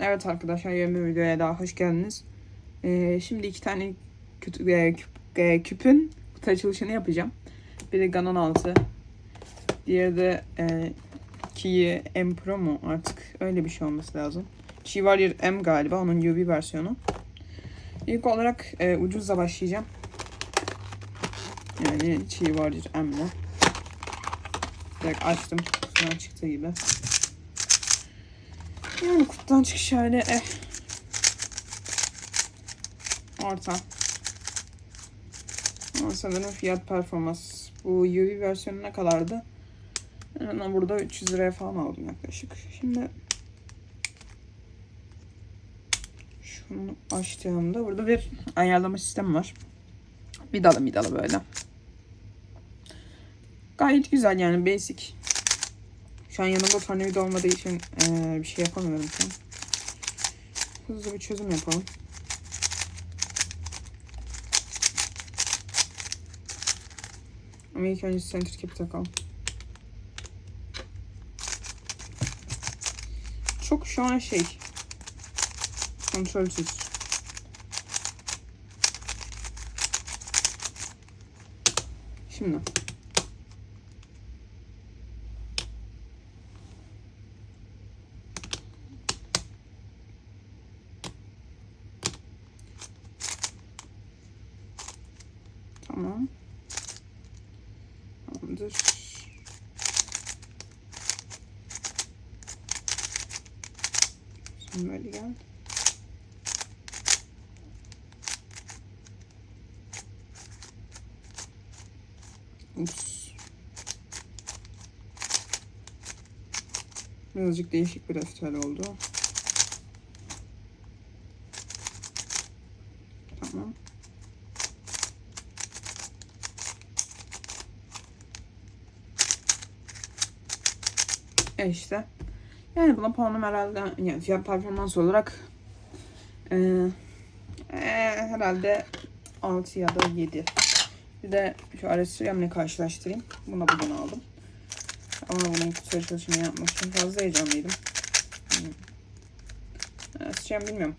Evet arkadaşlar yeni bir videoya daha hoş geldiniz. Ee, şimdi iki tane küt- e, küp, e, küpün kutu açılışını yapacağım. Biri Ganon 6. Diğeri de e, Kiyi M Pro mu artık öyle bir şey olması lazım. Chi Warrior M galiba onun UV versiyonu. İlk olarak e, ucuzla başlayacağım. Yani Chi Warrior M ile. Direkt açtım. Kutudan çıktığı gibi. Yani kutudan çıkış hali eh. Orta. Ama sanırım fiyat performans. Bu UV versiyonu ne kadardı? Yani burada 300 liraya falan aldım yaklaşık. Şimdi şunu açtığımda burada bir ayarlama sistemi var. Vidalı vidalı böyle. Gayet güzel yani basic. Şu an yanımda tornavida olmadığı için eee, bir şey yapamıyorum şu an. Hızlı bir çözüm yapalım. Ama ilk önce center cap'i takalım. Çok şu an şey kontrolsüz. Şimdi Tamam. Tamamdır. Şimdi böyle gel. Ups. Birazcık değişik bir ritüel oldu. Tamam. E işte. Yani buna puanım herhalde yani fiyat performans olarak e, e, herhalde 6 ya da 7. Bir de şu RSCM'le karşılaştırayım. Bunu bugün aldım. Ama bunun kutu açılışını yapmak için fazla heyecanlıydım. Hmm. RSCM bilmiyorum.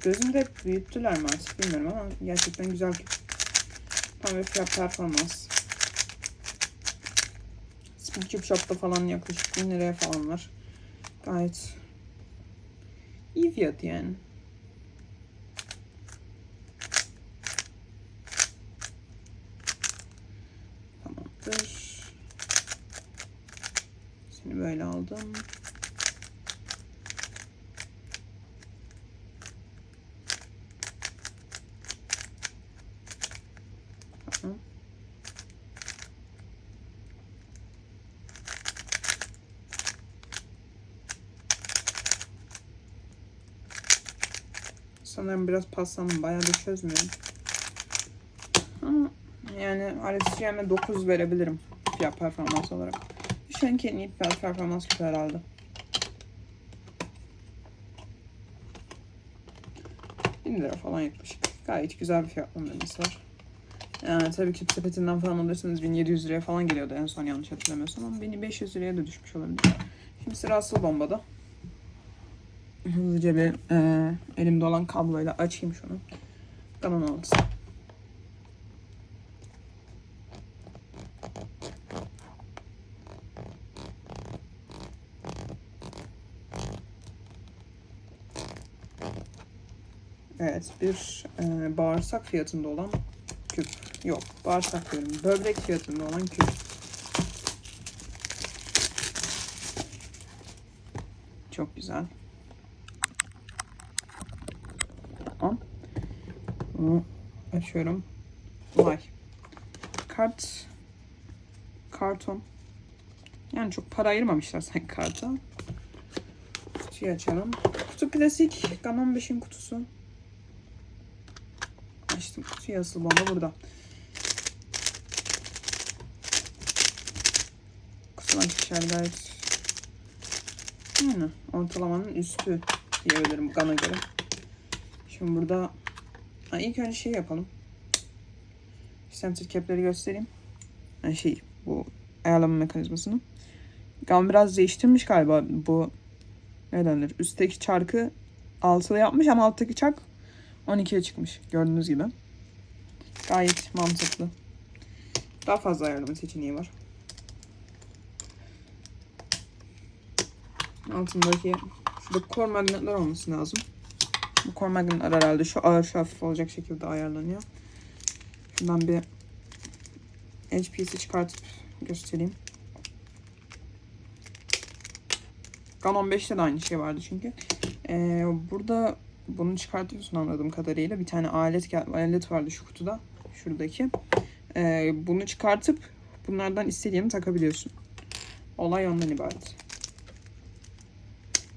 Gözümde hep büyüttüler mi artık bilmiyorum ama gerçekten güzel. Tam bir fiyat performans. Speedcube Shop'ta falan yaklaşık 1000 liraya falan var. Gayet iyi fiyat yani. Tamamdır. Seni böyle aldım. Sanırım biraz paslandım. Bayağı da çözmüyorum. Ama yani RSCM'e 9 verebilirim. Fiyat performans olarak. Şu anki en iyi fiyat performans kutu herhalde. Lira falan yaklaşık. Gayet güzel bir fiyatlandırması var. Yani tabii ki sepetinden falan alırsanız 1700 liraya falan geliyordu en son yanlış hatırlamıyorsam ama 1500 liraya da düşmüş olabilir. Şimdi sıra asıl bombada. Hızlıca bir e, elimde olan kabloyla açayım şunu. Canon altısı. Evet bir e, bağırsak fiyatında olan küp. Yok bağırsak diyorum. Böbrek fiyatında olan küp. Çok güzel. Tamam. Bunu açıyorum. Vay. Kart. Karton. Yani çok para ayırmamışlar sanki karta. Kutuyu açalım. Kutu klasik. Ganon 5'in kutusu. Açtım kutuyu asıl bomba burada. Kutudan çıkışlar gayet yani ortalamanın üstü diyebilirim Gan'a göre. Şimdi burada ha, ilk önce şey yapalım. Center cap'leri göstereyim. Yani şey bu ayarlama mekanizmasını. Gam biraz değiştirmiş galiba bu ne denir? Üstteki çarkı 6'da yapmış ama alttaki çark 12'ye çıkmış. Gördüğünüz gibi. Gayet mantıklı. Daha fazla ayarlama seçeneği var. Altındaki şurada kor magnetler olması lazım. Bu kor magnetler herhalde şu ağır şu hafif olacak şekilde ayarlanıyor. Şundan bir HP'si çıkartıp göstereyim. Canon 5'te de aynı şey vardı çünkü. Ee, burada bunu çıkartıyorsun anladığım kadarıyla. Bir tane alet alet vardı şu kutuda. Şuradaki. Ee, bunu çıkartıp bunlardan istediğini takabiliyorsun. Olay ondan ibaret.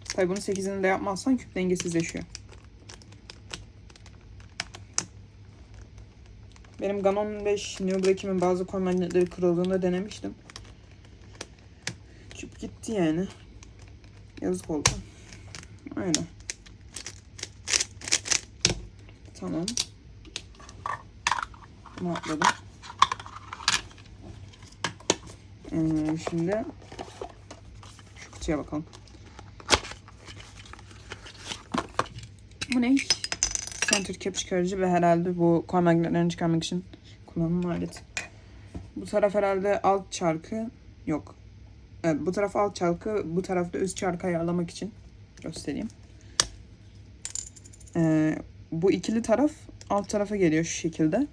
Tabii bunu 8'ini de yapmazsan küp dengesizleşiyor. Benim Ganon 5 Newbreak'imin bazı kol magnetleri kırıldığında denemiştim. Küp gitti yani. Yazık oldu. Öyle. Tamam. Bunu atladım. Ee, şimdi şu kutuya bakalım. Bu ne? Center cap çıkarıcı ve herhalde bu koy magnetlerini çıkarmak için kullanılan alet. Bu taraf herhalde alt çarkı yok. Evet bu taraf alt çarkı, bu tarafta üst çarkı ayarlamak için göstereyim. Ee, bu ikili taraf alt tarafa geliyor şu şekilde.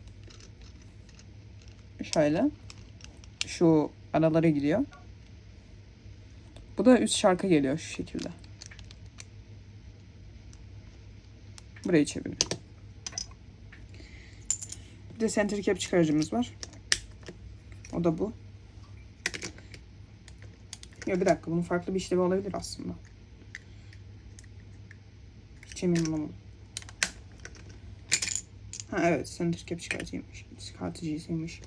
Şöyle. Şu aralara gidiyor. Bu da üst şarka geliyor şu şekilde. Burayı çeviriyor. De center cap çıkarıcımız var. O da bu. Ya bir dakika bunun farklı bir işlevi olabilir aslında. Hiç emin olamadım. Ha evet center cap çıkartıcıymış. Çıkartıcısıymış.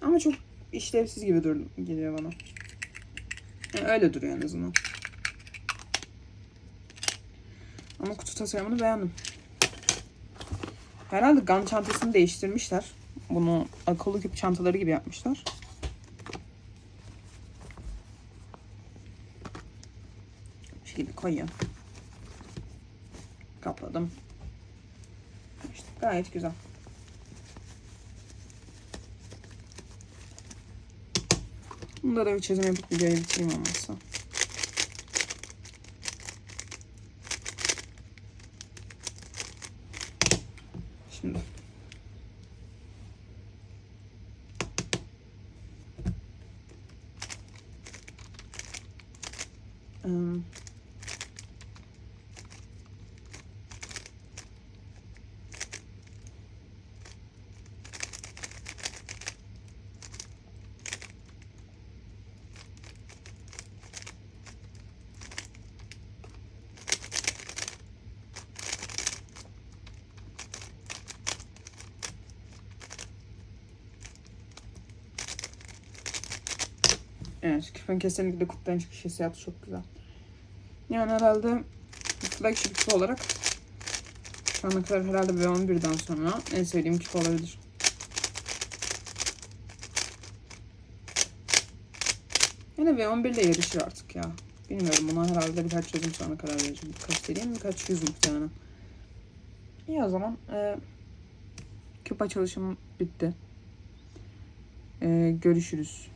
Ama çok işlevsiz gibi dur geliyor bana. Yani öyle duruyor en azından. Ama kutu tasarımını beğendim. Herhalde gun çantasını değiştirmişler. Bunu akıllı küp çantaları gibi yapmışlar. Bu şekilde koyuyorum. Kapladım. İşte gayet güzel. Bunda da bir çözüm yapıp videoyu bitireyim olmazsa. Şimdi. Im. Evet, küpün kesinlikle kutudan çıkış hissiyatı çok güzel. Yani herhalde flagship küp olarak şu ana kadar herhalde V11'den sonra en sevdiğim küp olabilir. Yine V11 ile yarışır artık ya. Bilmiyorum buna herhalde birkaç çözüm sonra karar vereceğim. Birkaç vereyim birkaç yüz muhtemelen. İyi o zaman. E, küp açılışım bitti. E, görüşürüz.